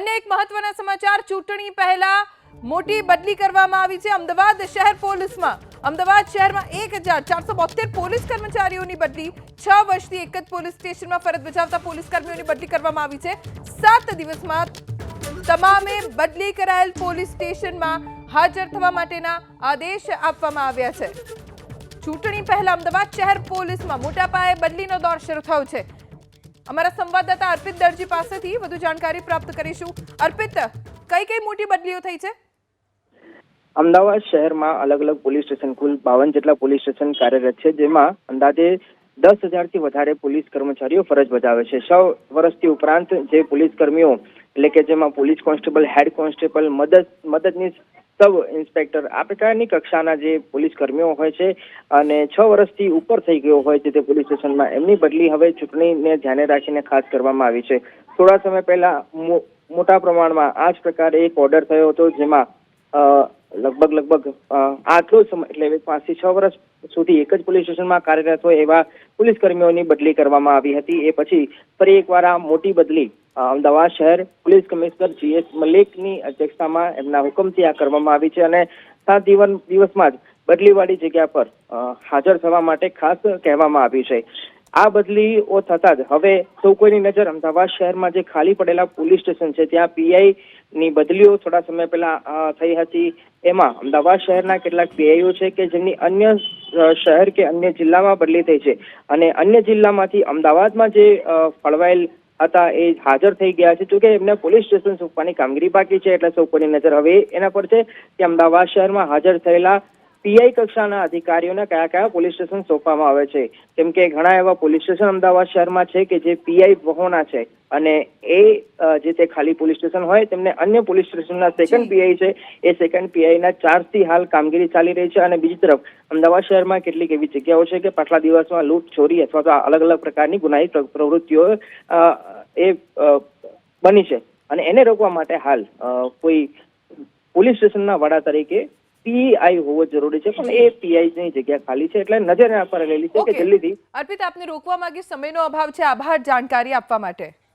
અન્ય એક મહત્વના સમાચાર, ચૂંટણી પહેલા મોટી બદલી કરવામાં આવી છે. અમદાવાદ શહેર પોલીસમાં. અમદાવાદ શહેરમાં એક હજાર ચારસો બોતેર પોલીસ કર્મચારીઓની બદલી. છ વર્ષથી એક જ પોલીસ સ્ટેશનમાં ફરજ બજાવતા પોલીસ કર્મીઓની બદલી કરવામાં આવી છે. સાત દિવસમાં તમામે બદલી કરાયેલ પોલીસ સ્ટેશનમાં હાજર થવા માટેના આદેશ આપવામાં આવ્યા છે. ચૂંટણી પહેલા અમદાવાદ શહેર પોલીસમાં મોટા પાયે બદલીનો દોર શરૂ થયો છે. અમારા સંવાદદાતા અર્પિત દરજી પાસેથી વધુ જાણકારી પ્રાપ્ત કરીશું. અર્પિત, કઈ કઈ મોટી બદલીઓ થઈ છે? અમદાવાદ શહેરમાં અલગ અલગ પોલીસ સ્ટેશન, કુલ બાવન જેટલા પોલીસ સ્ટેશન કાર્યરત છે, જેમાં અંદાજે દસ હજારથી વધારે પોલીસ કર્મચારીઓ ફરજ બજાવે છે. છ વર્ષથી ઉપરાંત જે પોલીસ કર્મીઓ, એટલે કે જેમાં પોલીસ કોન્સ્ટેબલ, હેડ કોન્સ્ટેબલ, મદદ, મદદનીશ સબ ઇન્સ્પેક્ટર આ પ્રકારની કક્ષાના જે પોલીસ કર્મીઓ હોય છે અને છ વર્ષથી ઉપર થઈ ગયો હોય છે તે પોલીસ સ્ટેશનમાં. એમની બદલી હવે ચૂંટણીને ધ્યાને રાખીને ખાસ કરવામાં આવી છે. થોડા સમય પહેલા મોટા પ્રમાણમાં આ જ પ્રકારે એક ઓર્ડર થયો હતો જેમાં લગભગ લગભગ આટલો સમય, એટલે પાંચથી છ વર્ષ સુધી એક જ પોલીસ સ્ટેશનમાં કાર્યરત હોય એવા પોલીસ કર્મીઓની બદલી કરવામાં આવી હતી. એ પછી ફરી એકવાર આ મોટી બદલી અમદાવાદ શહેર પોલીસ કમિશનર જીએસ મલિકની અધ્યક્ષતામાં એમના હુકમથી આ કરવામાં આવી છે અને સાત દિવસ દિવસમાં જ બદલીવાળી જગ્યા પર હાજર થવા માટે ખાસ કહેવામાં આવ્યું છે. આ બદલીઓ થતા જ હવે સૌ કોઈની નજર અમદાવાદ શહેરમાં જે ખાલી પડેલા પોલીસ સ્ટેશન છે, ત્યાં પીઆઈ ની બદલીઓ થોડા સમય પહેલા થઈ હતી. એમાં અમદાવાદ શહેરના કેટલાક પીઆઈઓ છે કે જેમની અન્ય શહેર કે અન્ય જિલ્લામાં બદલી થઈ છે. અને અન્ય જિલ્લામાંથી અમદાવાદમાં જે ફળવાયેલ હતા એ હાજર થઈ ગયા છે. જોકે એમને પોલીસ સ્ટેશન સોંપવાની કામગીરી બાકી છે, એટલે સૌ કોઈની નજર હવે એના પર છે. કે અમદાવાદ શહેરમાં હાજર થયેલા પીઆઈ કક્ષાના અધિકારીઓને કયા કયા પોલીસ સ્ટેશન સોંપવામાં આવે છે? કેમ કે ઘણા એવા પોલીસ સ્ટેશન અમદાવાદ શહેરમાં છે કે જે પીઆઈ વહોના છે અને એ જે તે ખાલી પોલીસ સ્ટેશન હોય તેમને અન્ય પોલીસ સ્ટેશનના સેકન્ડ પીઆઈ છે. એ સેકન્ડ પીઆઈના ચાર્જથી હાલ કામગીરી ચાલી રહી છે અને બીજી તરફ અમદાવાદ શહેરમાં કેટલીક એવી જગ્યાઓ છે કે પાછલા દિવસમાં લૂંટ ચોરી અથવા તો અલગ અલગ પ્રકારની ગુનાહિત પ્ર- પ્રવૃત્તિઓ એ બની છે. અને એને રોકવા માટે હાલ કોઈ પોલીસ સ્ટેશનના વડા તરીકે પીઆઈ હોવો જરૂરી છે પણ એ પીઆઈ ની જગ્યા ખાલી છે એટલે નજર પર રહેલી છે કે. જલ્દીથી. અર્પિત આપને રોકવા માંગી સમયનો અભાવ છે. આભાર જાણકારી આપવા માટે.